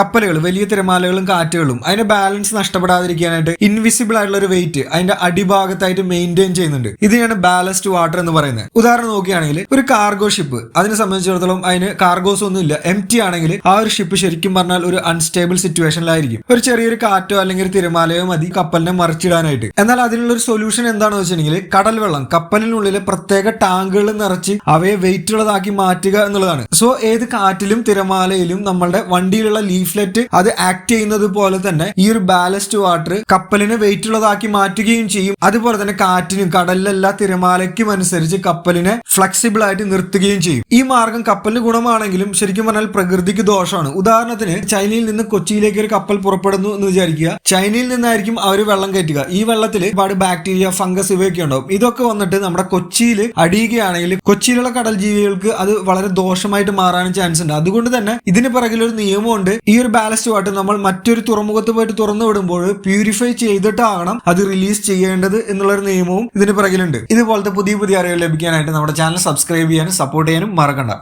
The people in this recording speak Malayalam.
കപ്പലുകൾ വലിയ തിരമാലകളും കാറ്റുകളും. അതിന്റെ ബാലൻസ് നഷ്ടപ്പെടാതിരിക്കാനായിട്ട് ഇൻവിസിബിൾ ആയിട്ടുള്ള ഒരു വെയിറ്റ് അതിന്റെ അടിഭാഗത്തായിട്ട് മെയിന്റെയിൻ ചെയ്യുന്നുണ്ട്. ഇതിനാണ് ബാലസ്റ്റ് വാട്ടർ എന്ന് പറയുന്നത്. ഉദാഹരണം നോക്കുകയാണെങ്കിൽ ഒരു കാർഗോ ഷിപ്പ് അതിനെ സംബന്ധിച്ചിടത്തോളം അതിന് കാർഗോസ് ഒന്നും ഇല്ല. എം ടി ആണെങ്കിൽ ആ ഒരു ഷിപ്പ് ശരിക്കും പറഞ്ഞാൽ ഒരു അൺസ്റ്റേബിൾ സിറ്റുവേഷനിലായിരിക്കും ഒരു ചെറിയൊരു കാറ്റോ അല്ലെങ്കിൽ ഒരു തിരമാലയോ മതി കപ്പലിനെ മറിച്ചിടാനായിട്ട്. എന്നാൽ അതിനുള്ള ഒരു സൊല്യൂഷൻ എന്താണെന്ന് വെച്ചിട്ടുണ്ടെങ്കിൽ കടൽ വെള്ളം. കപ്പലിനുള്ളിൽ പ്രത്യേക ടാങ്കുകൾ നിറച്ച് അവയെ വെയിറ്റ് ഉള്ളതാക്കി മാറ്റുക എന്നുള്ളതാണ്. സോ ഏത് കാറ്റിലും തിരമാലയിലും നമ്മളുടെ വണ്ടിയിലുള്ള ലീഫ്ലെറ്റ് അത് ആക്ട് ചെയ്യുന്നത് പോലെ തന്നെ ഈ ഒരു ബാലസ്റ്റ് വാട്ടർ കപ്പലിനെ വെയിറ്റ് ഉള്ളതാക്കി മാറ്റുകയും ചെയ്യും. അതുപോലെ തന്നെ കാറ്റിനും കടലിലെല്ലാ തിരമാലയ്ക്കും അനുസരിച്ച് കപ്പലിനെ ഫ്ലെക്സിബിൾ ആയിട്ട് നിർത്തുകയും ചെയ്യും. ഈ മാർഗം കപ്പലിന് ഗുണമാണെങ്കിലും ശരിക്കും പറഞ്ഞാൽ പ്രകൃതിക്ക് ദോഷമാണ്. ഉദാഹരണത്തിന് ചൈനയിൽ നിന്ന് കൊച്ചിയിലേക്ക് ഒരു കപ്പൽ പുറപ്പെടുന്നു എന്ന് വിചാരിക്കുക. ചൈനയിൽ നിന്നായിരിക്കും അവർ വെള്ളം കയറ്റുക. ഈ വെള്ളത്തിൽ ഒരുപാട് ബാക്ടീരിയ ഫംഗസ് ഇവയൊക്കെ ഉണ്ടാവും. ഇതൊക്കെ വന്നിട്ട് നമ്മുടെ കൊച്ചിയിൽ അടിയുകയാണെങ്കിൽ കൊച്ചിയിലുള്ള കടൽ ജീവികൾക്ക് അത് വളരെ ദോഷമായിട്ട് മാറാൻ ചാൻസ് ഉണ്ട്. അതുകൊണ്ട് തന്നെ ഇതിന് പിറകിൽ നിയമമുണ്ട്. ഈ ഒരു ബാലസ്റ്റ് വാട്ടർ നമ്മൾ മറ്റൊരു തുറമുഖത്ത് പോയിട്ട് തുറന്നു വിടുമ്പോൾ പ്യൂരിഫൈ ചെയ്തിട്ടാകണം അത് റിലീസ് ചെയ്യേണ്ടത് എന്നുള്ളൊരു നിയമവും ഇതിന് പിറകിലുണ്ട്. ഇതുപോലത്തെ പുതിയ പുതിയ അറിവ് ലഭിക്കാനായിട്ട് നമ്മുടെ ചാനൽ സബ്സ്ക്രൈബ് ചെയ്യാനും സപ്പോർട്ട് ചെയ്യാനും മറക്കണ്ട.